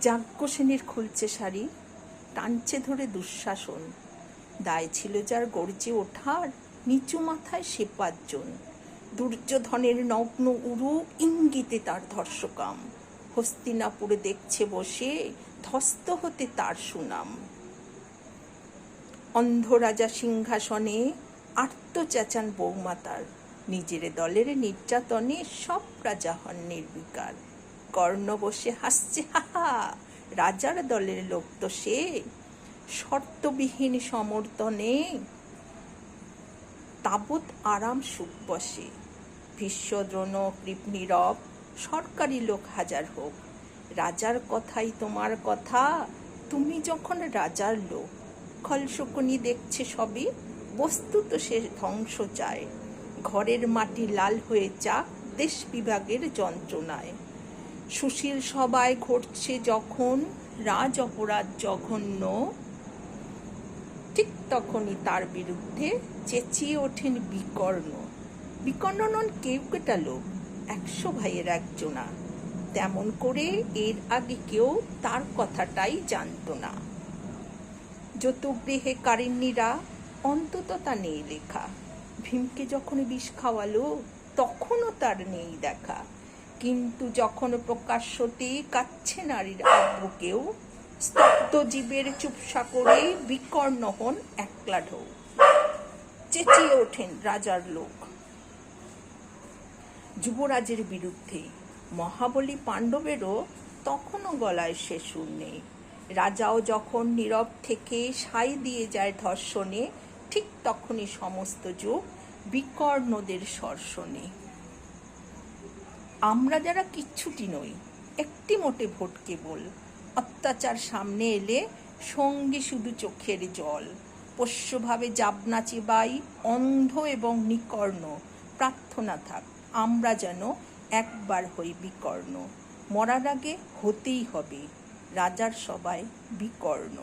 যাজ্ঞসেনীর খুলছে শাড়ি টানছে ধরে দুঃশাসন। দায় ছিল যার গর্জে ওঠার, নিচু মাথায় সে পাঁচজন। দুর্যোধনের নগ্ন উরু ইঙ্গিতে তার ধর্ষকাম। হস্তিনাপুরে দেখছে বসে ধস্ত হতে তার সুনাম। অন্ধ রাজা সিংহাসনে আর্ত চেঁচান বৌমাতার নিজের দলের নির্যাতনে সব রাজা হন নির্বিকার। কর্ণ বসে হাসছে হাহা রাজার দলের লোক তো সে। শর্তবিহীন সমর্থনে তাবৎ আরাম সুখ বসে। ভীষ্মদ্রোণ, কৃপ নীরব, সরকারি লোক হাজার হোক। রাজার কথাই তোমার কথা। তুমি যখন রাজার লোক, খলশকুনি দেখছে সবই, বস্তু তো সে ধ্বংস চায়। ঘরের মাটি লাল হয়ে যাক, দেশ বিভাগের যন্ত্রণায়। সুশীল সবাই ঘটছে যখন রাজ অপরাধ জঘন্য। ঠিক তখনই তার বিরুদ্ধে চেঁচিয়ে ওঠেন বিকর্ণ। বিকর্ণ নন কেউ কেটা লোক, একশো ভাইয়ের একজনা। তেমন করে এর আগে কেউ তার কথাটাই জানতো না। যত গৃহে কারিন্নিরা, অন্তত তা নেই লেখা। ভীমকে যখন বিষ খাওয়ালো, তখনও তার নেই দেখা। কিন্তু যখন প্রকাশ্যতে কাচ্ছে নারীর আব্রুকেও, স্তব্ধ জীবের চুপসা করে বিকর্ণ হন একলা ঢৌ। চেঁচিয়ে ওঠেন রাজার লোক। যুবরাজের বিরুদ্ধে মহাবলী পাণ্ডবেরও তখনও গলায় সে সুর নেই। রাজাও যখন নীরব থেকে সাই দিয়ে যায় ধর্ষণে, ঠিক তখনই সমস্ত যুগ বিকর্ণদের সর্ষণে আমরা যারা কিচ্ছুটি নই, একটি মোটে ভোট কেবল। অত্যাচার সামনে এলে সঙ্গী শুধু চোখের জল। পোষ্যভাবে যাবনা চিবাই অন্ধ এবং নিকর্ণ। প্রার্থনা থাক, আমরা যেন একবার হই বিকর্ণ। মরার আগে হতেই হবে, রাজার সবাই বিকর্ণ।